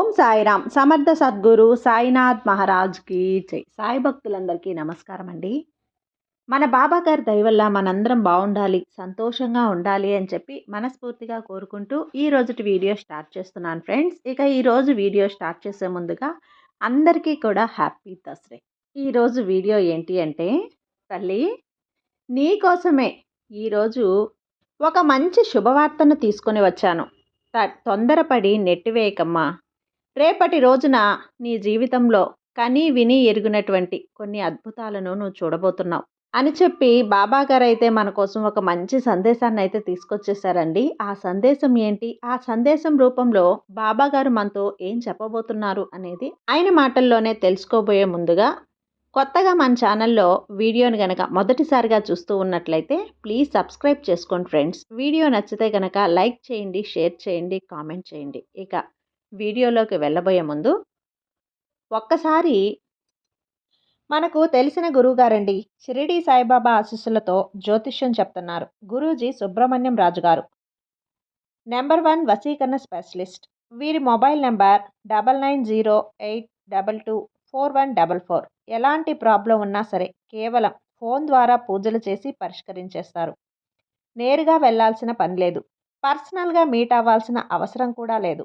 ఓం సాయిరామ్. సమర్థ సద్గురు సాయినాథ్ మహారాజ్కి జై. సాయి భక్తులందరికీ నమస్కారం అండి. మన బాబా గారి దయవల్ల మనందరం బాగుండాలి సంతోషంగా ఉండాలి అని చెప్పి మనస్ఫూర్తిగా కోరుకుంటూ ఈ రోజుటి వీడియో స్టార్ట్ చేస్తున్నాను ఫ్రెండ్స్. ఇక ఈరోజు వీడియో స్టార్ట్ చేసే ముందుగా అందరికీ కూడా హ్యాపీ దసరే. ఈరోజు వీడియో ఏంటి అంటే తల్లి నీకోసమే ఈరోజు ఒక మంచి శుభవార్తను తీసుకొని వచ్చాను. తొందరపడి నెట్టివేయకమ్మా. రేపటి రోజున నీ జీవితంలో కని విని ఎరిగినటువంటి కొన్ని అద్భుతాలను నువ్వు చూడబోతున్నావు. అని చెప్పి బాబా గారు అయితే మన కోసం ఒక మంచి సందేశాన్ని అయితే తీసుకొచ్చేసారండి. ఆ సందేశం ఏంటి? ఆ సందేశం రూపంలో బాబా గారు మనతో ఏం చెప్పబోతున్నారు అనేది ఆయన మాటల్లోనే తెలుసుకోబోయే ముందుగా కొత్తగా మన ఛానల్లో వీడియోని గనక మొదటిసారిగా చూస్తూ ఉన్నట్లయితే ప్లీజ్ సబ్స్క్రైబ్ చేసుకోండి ఫ్రెండ్స్. వీడియో నచ్చితే గనక లైక్ చేయండి షేర్ చేయండి కామెంట్ చేయండి. ఇక వీడియోలోకి వెళ్ళబోయే ముందు ఒక్కసారి మనకు తెలిసిన గురువుగారండి షిరిడి సాయిబాబా ఆశీస్సులతో జ్యోతిష్యం చెప్తున్నారు. గురూజీ సుబ్రహ్మణ్యం రాజు గారు. నెంబర్ వన్ వసీకరణ స్పెషలిస్ట్. వీరి mobile number double nine zero eight double two four one double four. ఎలాంటి ప్రాబ్లం ఉన్నా సరే కేవలం ఫోన్ ద్వారా పూజలు చేసి పరిష్కరించేస్తారు. నేరుగా వెళ్ళాల్సిన పని లేదు. పర్సనల్గా మీట్ అవ్వాల్సిన అవసరం కూడా లేదు.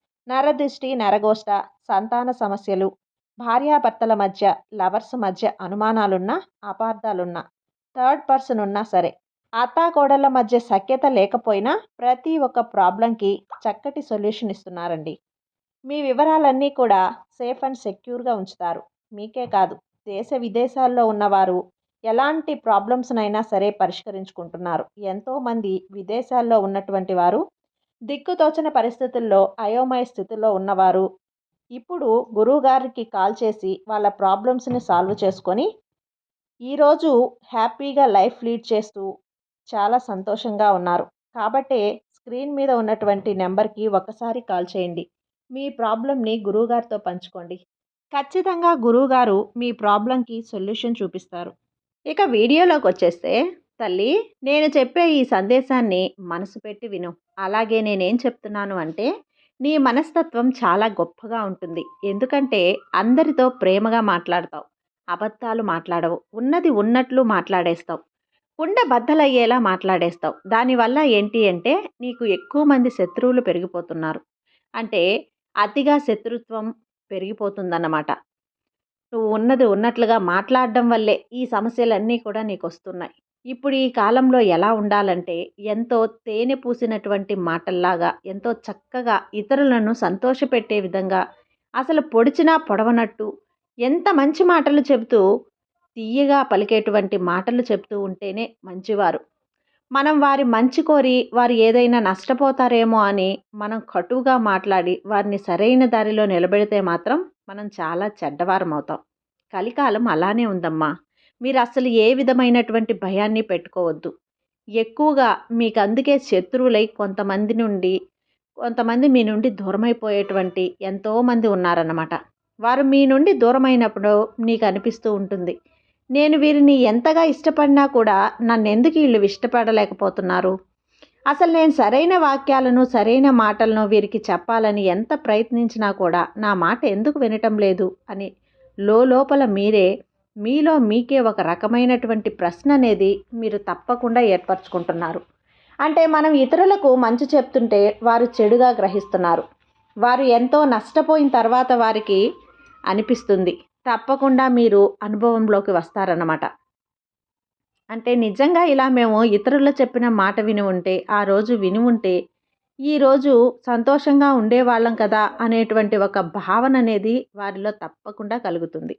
నరదృష్టి నరగోష్ట సంతాన సమస్యలు భార్యాభర్తల మధ్య లవర్స్ మధ్య అనుమానాలున్నా అపార్థాలున్నా థర్డ్ పర్సన్ ఉన్నా సరే. అత్తాకోడళ్ళ మధ్య సఖ్యత లేకపోయినా ప్రతి ఒక్క ప్రాబ్లంకి చక్కటి సొల్యూషన్ ఇస్తున్నారండి. మీ వివరాలన్నీ కూడా సేఫ్ అండ్ సెక్యూర్గా ఉంచుతారు. మీకే కాదు దేశ విదేశాల్లో ఉన్నవారు ఎలాంటి ప్రాబ్లమ్స్నైనా సరే పరిష్కరించుకుంటున్నారు. ఎంతోమంది విదేశాల్లో ఉన్నటువంటి వారు దిక్కుతోచని పరిస్థితుల్లో అయోమయ స్థితిలో ఉన్నవారు ఇప్పుడు గురువుగారికి కాల్ చేసి వాళ్ళ ప్రాబ్లమ్స్ని సాల్వ్ చేసుకొని ఈరోజు హ్యాపీగా లైఫ్ లీడ్ చేస్తూ చాలా సంతోషంగా ఉన్నారు. కాబట్టే స్క్రీన్ మీద ఉన్నటువంటి నెంబర్కి ఒకసారి కాల్ చేయండి. మీ ప్రాబ్లమ్ని గురువుగారితో పంచుకోండి. ఖచ్చితంగా గురువుగారు మీ ప్రాబ్లంకి సొల్యూషన్ చూపిస్తారు. ఇక వీడియోలోకి వచ్చేస్తే తల్లి నేను చెప్పే ఈ సందేశాన్ని మనసు పెట్టి విను. అలాగే నేనేం చెప్తున్నాను అంటే నీ మనస్తత్వం చాలా గొప్పగా ఉంటుంది. ఎందుకంటే అందరితో ప్రేమగా మాట్లాడతావు. అబద్ధాలు మాట్లాడవు. ఉన్నది ఉన్నట్లు మాట్లాడేస్తావు. కుండ బద్దలయ్యేలా మాట్లాడేస్తావు. దానివల్ల ఏంటి అంటే నీకు ఎక్కువ మంది శత్రువులు పెరిగిపోతున్నారు. అంటే అతిగా శత్రుత్వం పెరిగిపోతుందన్నమాట. నువ్వు ఉన్నది ఉన్నట్లుగా మాట్లాడడం వల్లే ఈ సమస్యలన్నీ కూడా నీకు వస్తున్నాయి ఇప్పుడు ఈ కాలంలో ఎలా ఉండాలంటే ఎంతో తేనె పూసినటువంటి మాటల్లాగా ఎంతో చక్కగా ఇతరులను సంతోషపెట్టే విధంగా అసలు పొడిచినా పొడవనట్టు ఎంత మంచి మాటలు చెబుతూ తీయగా పలికేటువంటి మాటలు చెప్తూ ఉంటేనే మంచివారు. మనం వారి మంచి కోరి వారు ఏదైనా నష్టపోతారేమో అని మనం కటువుగా మాట్లాడి వారిని సరైన దారిలో నిలబెడితే మాత్రం మనం చాలా చెడ్డవారం అవుతాం కలికాలం అలానే ఉందమ్మా. మీరు అసలు ఏ విధమైనటువంటి భయాన్ని పెట్టుకోవద్దు. ఎక్కువగా మీకు అందుకే శత్రువులై కొంతమంది నుండి కొంతమంది మీ నుండి దూరమైపోయేటువంటి ఎంతోమంది ఉన్నారన్నమాట. వారు మీ నుండి దూరమైనప్పుడు నీకు అనిపిస్తూ ఉంటుంది. నేను వీరిని ఎంతగా ఇష్టపడినా కూడా నన్ను ఎందుకు వీళ్ళు ఇష్టపడలేకపోతున్నారు? అసలు నేను సరైన వాక్యాలను సరైన మాటలను వీరికి చెప్పాలని ఎంత ప్రయత్నించినా కూడా నా మాట ఎందుకు వినటం లేదు అని లోపల మీరే మీలో మీకే ఒక రకమైనటువంటి ప్రశ్న అనేది మీరు తప్పకుండా ఏర్పరచుకుంటున్నారు. అంటే మనం ఇతరులకు మంచి చెప్తుంటే వారు చెడుగా గ్రహిస్తున్నారు. వారు ఎంతో నష్టపోయిన తర్వాత వారికి అనిపిస్తుంది. తప్పకుండా మీరు అనుభవంలోకి వస్తారన్నమాట. అంటే నిజంగా ఇలా మేము ఇతరులు చెప్పిన మాట విని ఉంటే ఆ రోజు విని ఉంటే ఈరోజు సంతోషంగా ఉండేవాళ్ళం కదా అనేటువంటి ఒక భావన అనేది వారిలో తప్పకుండా కలుగుతుంది.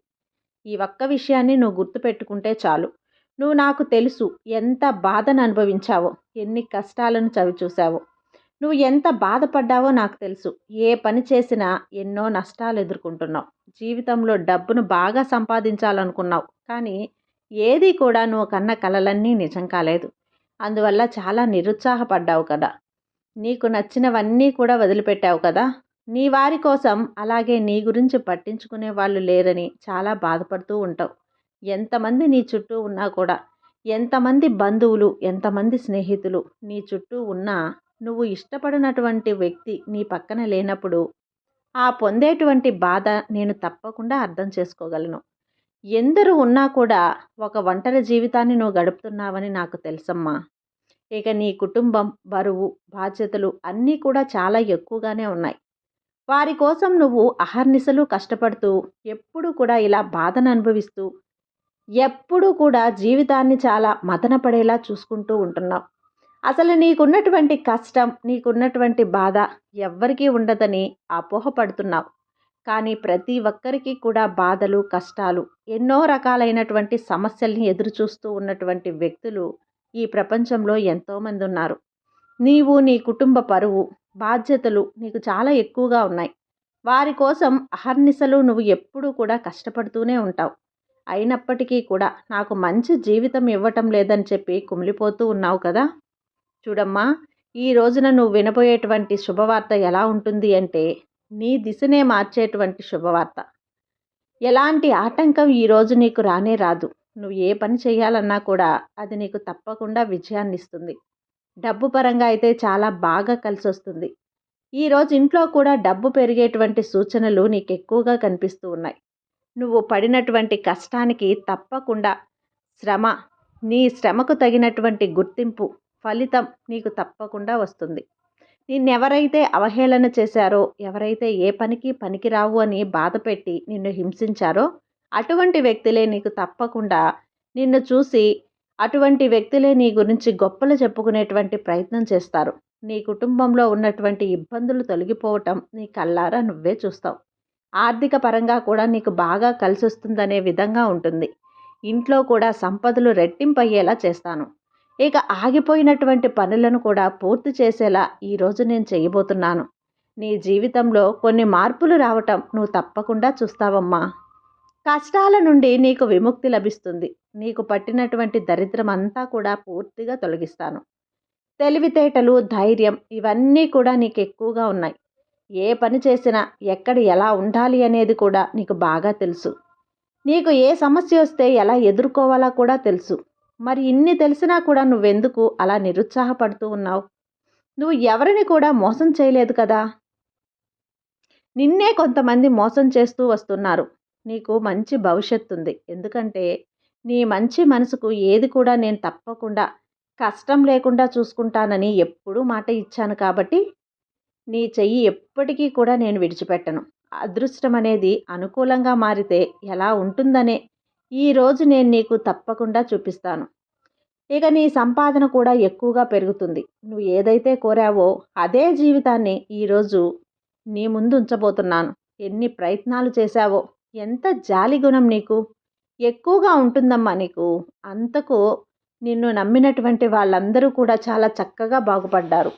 ఈ ఒక్క విషయాన్ని నువ్వు గుర్తుపెట్టుకుంటే చాలు. నువ్వు నాకు తెలుసు ఎంత బాధను అనుభవించావో ఎన్ని కష్టాలను చవిచూసావో నువ్వు ఎంత బాధపడ్డావో నాకు తెలుసు. ఏ పని చేసినా ఎన్నో నష్టాలు ఎదుర్కొంటున్నావు. జీవితంలో డబ్బును బాగా సంపాదించాలనుకున్నావు. కానీ ఏది కూడా నువ్వు కన్న కలలన్నీ నిజం కాలేదు. అందువల్ల చాలా నిరుత్సాహపడ్డావు కదా. నీకు నచ్చినవన్నీ కూడా వదిలిపెట్టావు కదా. నీ వారి కోసం అలాగే నీ గురించి పట్టించుకునే వాళ్ళు లేరని చాలా బాధపడుతూ ఉంటావు. ఎంతమంది నీ చుట్టూ ఉన్నా కూడా ఎంతమంది బంధువులు ఎంతమంది స్నేహితులు నీ చుట్టూ ఉన్నా నువ్వు ఇష్టపడినటువంటి వ్యక్తి నీ పక్కన లేనప్పుడు ఆ పొందేటువంటి బాధ నేను తప్పకుండా అర్థం చేసుకోగలను. ఎందరు ఉన్నా కూడా ఒక ఒంటరి జీవితాన్ని నువ్వు గడుపుతున్నావని నాకు తెలుసమ్మా. ఇక నీ కుటుంబం బరువు బాధ్యతలు అన్నీ కూడా చాలా ఎక్కువగానే ఉన్నాయి. వారి కోసం నువ్వు అహర్నిశలు కష్టపడుతూ ఎప్పుడు కూడా ఇలా బాధను అనుభవిస్తూ ఎప్పుడూ కూడా జీవితాన్ని చాలా మదనపడేలా చూసుకుంటూ ఉంటున్నావు. అసలు నీకున్నటువంటి కష్టం నీకున్నటువంటి బాధ ఎవ్వరికీ ఉండదని అపోహపడుతున్నావు. కానీ ప్రతి ఒక్కరికి కూడా బాధలు కష్టాలు ఎన్నో రకాలైనటువంటి సమస్యల్ని ఎదురుచూస్తూ ఉన్నటువంటి వ్యక్తులు ఈ ప్రపంచంలో ఎంతోమంది ఉన్నారు. నీవు నీ కుటుంబ పరువు బాధ్యతలు నీకు చాలా ఎక్కువగా ఉన్నాయి. వారి కోసం అహర్నిశలు నువ్వు ఎప్పుడూ కూడా కష్టపడుతూనే ఉంటావు. అయినప్పటికీ కూడా నాకు మంచి జీవితం ఇవ్వటం లేదని చెప్పి కుమిలిపోతూ ఉన్నావు కదా? చూడమ్మా ఈ రోజున నువ్వు వినబోయేటువంటి శుభవార్త ఎలా ఉంటుంది అంటే నీ దిశనే మార్చేటువంటి శుభవార్త. ఎలాంటి ఆటంకం ఈరోజు నీకు రానే రాదు. నువ్వు ఏ పని చేయాలన్నా కూడా అది నీకు తప్పకుండా విజయాన్ని ఇస్తుంది డబ్బు పరంగా అయితే చాలా బాగా కలిసి వస్తుంది ఈరోజు ఇంట్లో కూడా డబ్బు పెరిగేటువంటి సూచనలు నీకు ఎక్కువగా కనిపిస్తూ ఉన్నాయి. నువ్వు పడినటువంటి కష్టానికి తప్పకుండా శ్రమ నీ శ్రమకు తగినటువంటి గుర్తింపు ఫలితం నీకు తప్పకుండా వస్తుంది. నిన్నెవరైతే అవహేళన చేశారో ఎవరైతే ఏ పనికి పనికిరావు అని బాధపెట్టి నిన్ను హింసించారో అటువంటి వ్యక్తులే నీకు తప్పకుండా నిన్ను చూసి అటువంటి వ్యక్తులే నీ గురించి గొప్పలు చెప్పుకునేటువంటి ప్రయత్నం చేస్తారు. నీ కుటుంబంలో ఉన్నటువంటి ఇబ్బందులు తొలగిపోవటం నీ కళ్ళారా నువ్వే చూస్తావు. ఆర్థిక పరంగా కూడా నీకు బాగా కలిసి వస్తుందనే విధంగా ఉంటుంది. ఇంట్లో కూడా సంపదలు రెట్టింపయ్యేలా చేస్తాను. ఇక ఆగిపోయినటువంటి పనులను కూడా పూర్తి చేసేలా ఈరోజు నేను చేయబోతున్నాను. నీ జీవితంలో కొన్ని మార్పులు రావటం నువ్వు తప్పకుండా చూస్తావమ్మా. కష్టాల నుండి నీకు విముక్తి లభిస్తుంది. నీకు పట్టినటువంటి దరిద్రం అంతా కూడా పూర్తిగా తొలగిస్తాను. తెలివితేటలు ధైర్యం ఇవన్నీ కూడా నీకు ఎక్కువగా ఉన్నాయి. ఏ పని చేసినా ఎక్కడ ఎలా ఉండాలి అనేది కూడా నీకు బాగా తెలుసు. నీకు ఏ సమస్య వస్తే ఎలా ఎదుర్కోవాలా కూడా తెలుసు. మరి ఇన్ని తెలిసినా కూడా నువ్వెందుకు అలా నిరుత్సాహపడుతూ ఉన్నావు? నువ్వు ఎవరిని కూడా మోసం చేయలేదు కదా? నిన్నే కొంతమంది మోసం చేస్తూ వస్తున్నారు. నీకు మంచి భవిష్యత్తు ఉంది ఎందుకంటే నీ మంచి మనసుకు ఏది కూడా నేను తప్పకుండా కష్టం లేకుండా చూసుకుంటానని ఎప్పుడూ మాట ఇచ్చాను కాబట్టి నీ చెయ్యి ఎప్పటికీ కూడా నేను విడిచిపెట్టను. అదృష్టం అనేది అనుకూలంగా మారితే ఎలా ఉంటుందనే ఈరోజు నేను నీకు తప్పకుండా చూపిస్తాను. ఇక నీ సంపాదన కూడా ఎక్కువగా పెరుగుతుంది. నువ్వు ఏదైతే కోరావో అదే జీవితాన్ని ఈరోజు నీ ముందు ఉంచబోతున్నాను. ఎన్ని ప్రయత్నాలు చేశావో ఎంత జాలి గుణం నీకు ఎక్కువగా ఉంటుందమ్మా నీకు. అంతకు నిన్ను నమ్మినటువంటి వాళ్ళందరూ కూడా చాలా చక్కగా బాగుపడ్డారు.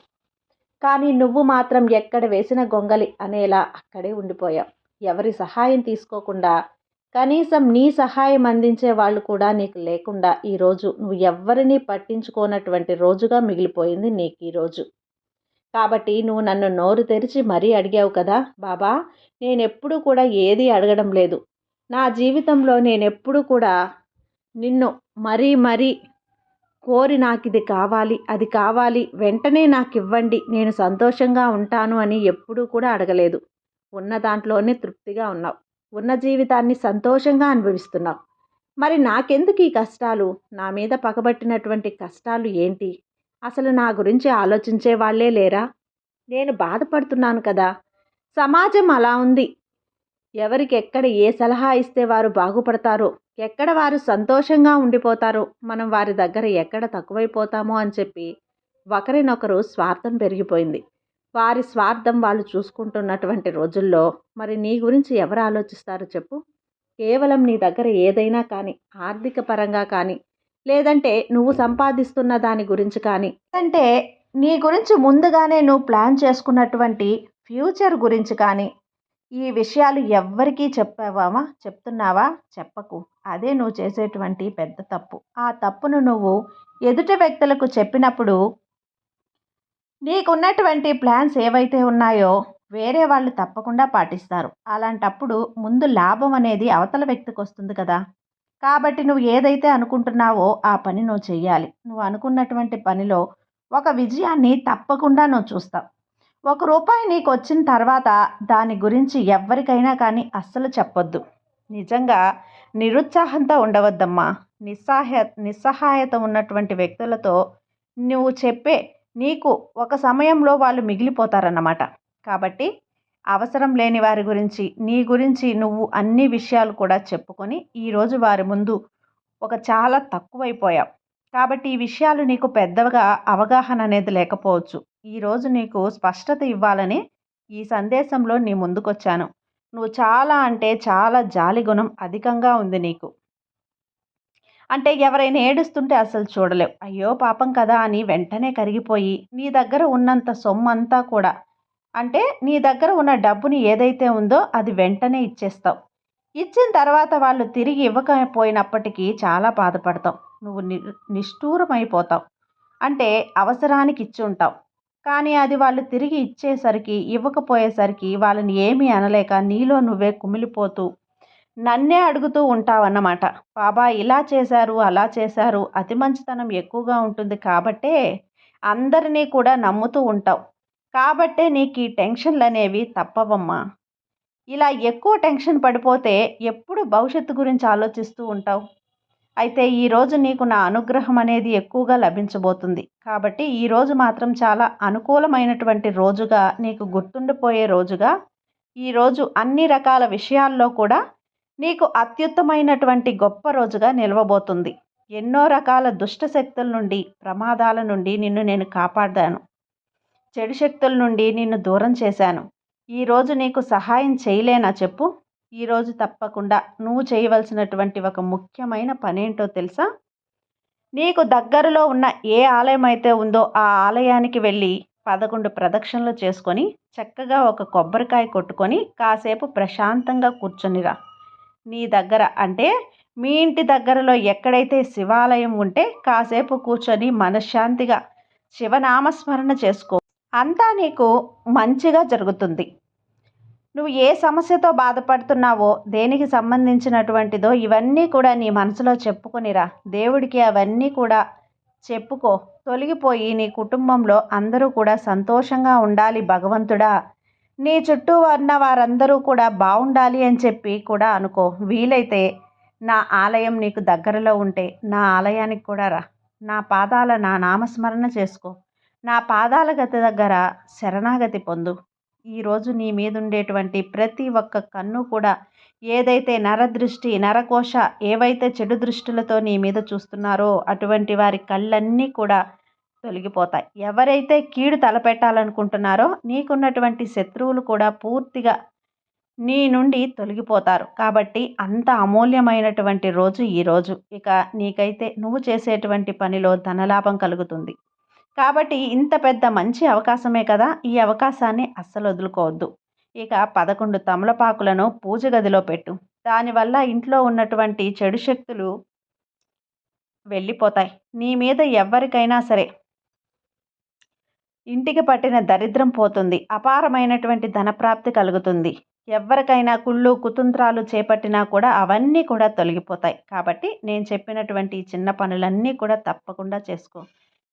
కానీ నువ్వు మాత్రం ఎక్కడ వేసిన గొంగలి అనేలా అక్కడే ఉండిపోయావు. ఎవరి సహాయం తీసుకోకుండా కనీసం నీ సహాయం అందించే వాళ్ళు కూడా నీకు లేకుండా ఈరోజు నువ్వు ఎవరిని పట్టించుకోనటువంటి రోజుగా మిగిలిపోయింది నీకు ఈరోజు కాబట్టి నువ్వు నన్ను నోరు తెరిచి మరీ అడిగావు కదా బాబా. నేను ఎప్పుడూ కూడా ఏది అడగడం లేదు. నా జీవితంలో నేనెప్పుడు కూడా నిన్ను మరీ మరీ కోరి నాకు ఇది కావాలి అది కావాలి వెంటనే నాకు ఇవ్వండి నేను సంతోషంగా ఉంటాను అని ఎప్పుడూ కూడా అడగలేదు. ఉన్న దాంట్లోనే తృప్తిగా ఉన్నావు. ఉన్న జీవితాన్ని సంతోషంగా అనుభవిస్తున్నావు. మరి నాకెందుకు ఈ కష్టాలు? నా మీద పగబట్టినటువంటి కష్టాలు ఏంటి? అసలు నా గురించి ఆలోచించే వాళ్ళే లేరా? నేను బాధపడుతున్నాను కదా. సమాజం అలా ఉంది. ఎవరికి ఎక్కడ ఏ సలహా ఇస్తే వారు బాగుపడతారో ఎక్కడ వారు సంతోషంగా ఉండిపోతారో మనం వారి దగ్గర ఎక్కడ తక్కువైపోతామో అని చెప్పి ఒకరినొకరు స్వార్థం పెరిగిపోయింది. వారి స్వార్థం వాళ్ళు చూసుకుంటున్నటువంటి రోజుల్లో మరి నీ గురించి ఎవరు ఆలోచిస్తారు చెప్పు? కేవలం నీ దగ్గర ఏదైనా కానీ ఆర్థిక పరంగా కానీ లేదంటే నువ్వు సంపాదిస్తున్న దాని గురించి కానీ అంటే నీ గురించి ముందుగానే నువ్వు ప్లాన్ చేసుకున్నటువంటి ఫ్యూచర్ గురించి కానీ ఈ విషయాలు ఎవ్వరికీ చెప్పావామా? చెప్తున్నావా? చెప్పకు. అదే నువ్వు చేసేటువంటి పెద్ద తప్పు. ఆ తప్పును నువ్వు ఎదుటి వ్యక్తులకు చెప్పినప్పుడు నీకున్నటువంటి ప్లాన్స్ ఏవైతే ఉన్నాయో వేరే వాళ్ళు తప్పకుండా పాటిస్తారు. అలాంటప్పుడు ముందు లాభం అనేది అవతల వ్యక్తికి వస్తుంది కదా. కాబట్టి నువ్వు ఏదైతే అనుకుంటున్నావో ఆ పని నువ్వు చేయాలి నువ్వు అనుకున్నటువంటి పనిలో ఒక విజయాన్ని తప్పకుండా నువ్వు చూస్తావు. ఒక రూపాయి నీకు వచ్చిన తర్వాత దాని గురించి ఎవరికైనా కానీ అస్సలు చెప్పొద్దు. నిజంగా నిరుత్సాహంతో ఉండవద్దమ్మా. నిస్సహాయ నిస్సహాయత ఉన్నటువంటి వ్యక్తులతో నువ్వు చెప్పే నీకు ఒక సమయంలో వాళ్ళు మిగిలిపోతారన్నమాట. కాబట్టి అవసరం లేని వారి గురించి నీ గురించి నువ్వు అన్ని విషయాలు కూడా చెప్పుకొని ఈరోజు వారి ముందు ఒక చాలా తక్కువైపోయావు. కాబట్టి ఈ విషయాలు నీకు పెద్దగా అవగాహన అనేది లేకపోవచ్చు. ఈరోజు నీకు స్పష్టత ఇవ్వాలని ఈ సందేశంలో నీ ముందుకొచ్చాను. నువ్వు చాలా అంటే చాలా జాలి గుణం అధికంగా ఉంది నీకు. అంటే ఎవరైనా ఏడుస్తుంటే అసలు చూడలేవు. అయ్యో పాపం కదా అని వెంటనే కరిగిపోయి నీ దగ్గర ఉన్నంత సొమ్ము అంతా కూడా అంటే నీ దగ్గర ఉన్న డబ్బుని ఏదైతే ఉందో అది వెంటనే ఇచ్చేస్తావు. ఇచ్చిన తర్వాత వాళ్ళు తిరిగి ఇవ్వకపోయినప్పటికీ చాలా బాధపడతాం. నువ్వు ని నిష్ఠూరమైపోతావు. అంటే అవసరానికి ఇచ్చి ఉంటావు. కానీ అది వాళ్ళు తిరిగి ఇచ్చేసరికి ఇవ్వకపోయేసరికి వాళ్ళని ఏమీ అనలేక నీలో నువ్వే కుమిలిపోతూ నన్నే అడుగుతూ ఉంటావన్నమాట. బాబా ఇలా చేశారు అలా చేశారు. అతి మంచితనం ఎక్కువగా ఉంటుంది కాబట్టే అందరినీ కూడా నమ్ముతూ ఉంటావు. కాబట్టే నీకు ఈ టెన్షన్లు అనేవి తప్పవమ్మా. ఇలా ఎక్కువ టెన్షన్ పడిపోతే ఎప్పుడు భవిష్యత్తు గురించి ఆలోచిస్తూ ఉంటావు? అయితే ఈరోజు నీకు నా అనుగ్రహం అనేది ఎక్కువగా లభించబోతుంది. కాబట్టి ఈరోజు మాత్రం చాలా అనుకూలమైనటువంటి రోజుగా నీకు గుర్తుండిపోయే రోజుగా ఈరోజు అన్ని రకాల విషయాల్లో కూడా నీకు అత్యుత్తమైనటువంటి గొప్ప రోజుగా నిలవబోతుంది. ఎన్నో రకాల దుష్ట శక్తుల నుండి ప్రమాదాల నుండి నిన్ను నేను కాపాడాను. చెడు శక్తుల నుండి నిన్ను దూరం చేశాను. ఈరోజు నీకు సహాయం చేయలేనా చెప్పు? ఈరోజు తప్పకుండా నువ్వు చేయవలసినటువంటి ఒక ముఖ్యమైన పనేంటో తెలుసా? నీకు దగ్గరలో ఉన్న ఏ ఆలయం అయితే ఉందో ఆ ఆలయానికి వెళ్ళి పదకొండు ప్రదక్షిణలు చేసుకొని చక్కగా ఒక కొబ్బరికాయ కొట్టుకొని కాసేపు ప్రశాంతంగా కూర్చొనిరా. నీ దగ్గర అంటే మీ ఇంటి దగ్గరలో ఎక్కడైతే శివాలయం ఉంటే కాసేపు కూర్చొని మనశ్శాంతిగా శివనామస్మరణ చేసుకో. అంతా నీకు మంచిగా జరుగుతుంది. నువ్వు ఏ సమస్యతో బాధపడుతున్నావో దేనికి సంబంధించినటువంటిదో ఇవన్నీ కూడా నీ మనసులో చెప్పుకునిరా. దేవుడికి అవన్నీ కూడా చెప్పుకో. తొలగిపోయి నీ కుటుంబంలో అందరూ కూడా సంతోషంగా ఉండాలి భగవంతుడా. నీ చుట్టూ ఉన్న వారందరూ కూడా బాగుండాలి అని చెప్పి కూడా అనుకో. వీలైతే నా ఆలయం నీకు దగ్గరలో ఉంటే నా ఆలయానికి కూడా రా. నా పాదాల నా నామస్మరణ చేసుకో. నా పాదాల గతి దగ్గర శరణాగతి పొందు. ఈరోజు నీ మీదుండేటువంటి ప్రతి ఒక్క కన్ను కూడా ఏదైతే నరదృష్టి నరకోశ ఏవైతే చెడు దృష్టిలతో నీ మీద చూస్తున్నారో అటువంటి వారి కళ్ళన్నీ కూడా తొలగిపోతాయి. ఎవరైతే కీడు తలపెట్టాలనుకుంటున్నారో నీకున్నటువంటి శత్రువులు కూడా పూర్తిగా నీ నుండి తొలగిపోతారు. కాబట్టి అంత అమూల్యమైనటువంటి రోజు ఈరోజు ఇక నీకైతే నువ్వు చేసేటువంటి పనిలో ధనలాభం కలుగుతుంది. కాబట్టి ఇంత పెద్ద మంచి అవకాశమే కదా! ఈ అవకాశాన్ని అస్సలు వదులుకోవద్దు. ఇక పదకొండు తమలపాకులను పూజ గదిలో పెట్టు. దానివల్ల ఇంట్లో ఉన్నటువంటి చెడు శక్తులు వెళ్ళిపోతాయి. నీ మీద ఎవరికైనా సరే ఇంటికి పట్టిన దరిద్రం పోతుంది. అపారమైనటువంటి ధనప్రాప్తి కలుగుతుంది. ఎవరికైనా కుళ్ళు కుతంత్రాలు చేపట్టినా కూడా అవన్నీ కూడా తొలగిపోతాయి. కాబట్టి నేను చెప్పినటువంటి చిన్న పనులన్నీ కూడా తప్పకుండా చేసుకో.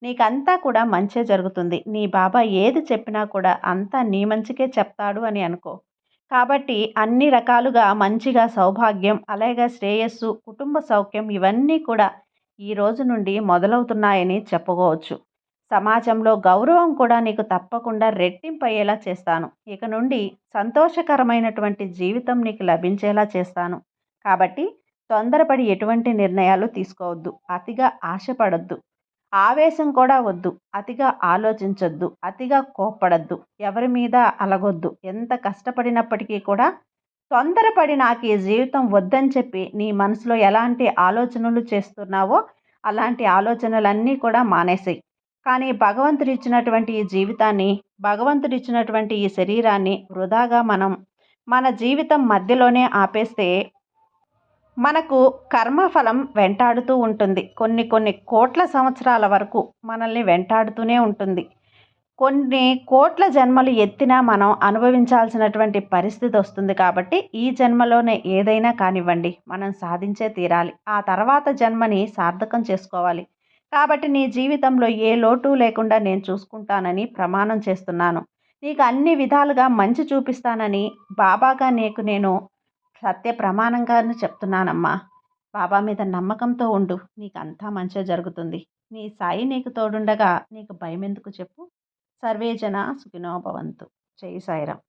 నీకంతా కూడా మంచే జరుగుతుంది. నీ బాబా ఏది చెప్పినా కూడా అంతా నీ మంచికే చెప్తాడు అని అనుకో. కాబట్టి అన్ని రకాలుగా మంచిగా సౌభాగ్యం అలాగే శ్రేయస్సు కుటుంబ సౌఖ్యం ఇవన్నీ కూడా ఈ రోజు నుండి మొదలవుతున్నాయని చెప్పుకోవచ్చు. సమాజంలో గౌరవం కూడా నీకు తప్పకుండా రెట్టింపయ్యేలా చేస్తాను. ఇక నుండి సంతోషకరమైనటువంటి జీవితం నీకు లభించేలా చేస్తాను. కాబట్టి తొందరపడి ఎటువంటి నిర్ణయాలు తీసుకోవద్దు. అతిగా ఆశపడద్దు. ఆవేశం కూడా వద్దు. అతిగా ఆలోచించొద్దు. అతిగా కోప్పడద్దు. ఎవరి మీద అలగొద్దు. ఎంత కష్టపడినప్పటికీ కూడా తొందరపడి నాకు ఈ జీవితం వద్దని చెప్పి నీ మనసులో ఎలాంటి ఆలోచనలు చేస్తున్నావో అలాంటి ఆలోచనలన్నీ కూడా మానేసాయి. కానీ భగవంతుడు ఇచ్చినటువంటి ఈ జీవితాన్ని భగవంతుడు ఇచ్చినటువంటి ఈ శరీరాన్ని వృధాగా మనం మన జీవితం మధ్యలోనే ఆపేస్తే మనకు కర్మఫలం వెంటాడుతూ ఉంటుంది. కొన్ని కొన్ని కోట్ల సంవత్సరాల వరకు మనల్ని వెంటాడుతూనే ఉంటుంది. కొన్ని కోట్ల జన్మలు ఎత్తినా మనం అనుభవించాల్సినటువంటి పరిస్థితి వస్తుంది కాబట్టి ఈ జన్మలోనే ఏదైనా కానివ్వండి మనం సాధించే తీరాలి. ఆ తర్వాత జన్మని సార్థకం చేసుకోవాలి. కాబట్టి నీ జీవితంలో ఏ లోటు లేకుండా నేను చూసుకుంటానని ప్రమాణం చేస్తున్నాను. నీకు అన్ని విధాలుగా మంచి చూపిస్తానని బాబాగా నీకు నేను సత్య ప్రమాణంగాను చెప్తున్నానమ్మా. బాబా మీద నమ్మకంతో ఉండు. నీకు అంతా మంచిగా జరుగుతుంది. నీ సాయి నీకు తోడుండగా నీకు భయం ఎందుకు చెప్పు సర్వేజన సుఖినోభవంతు జై సాయిరామ్.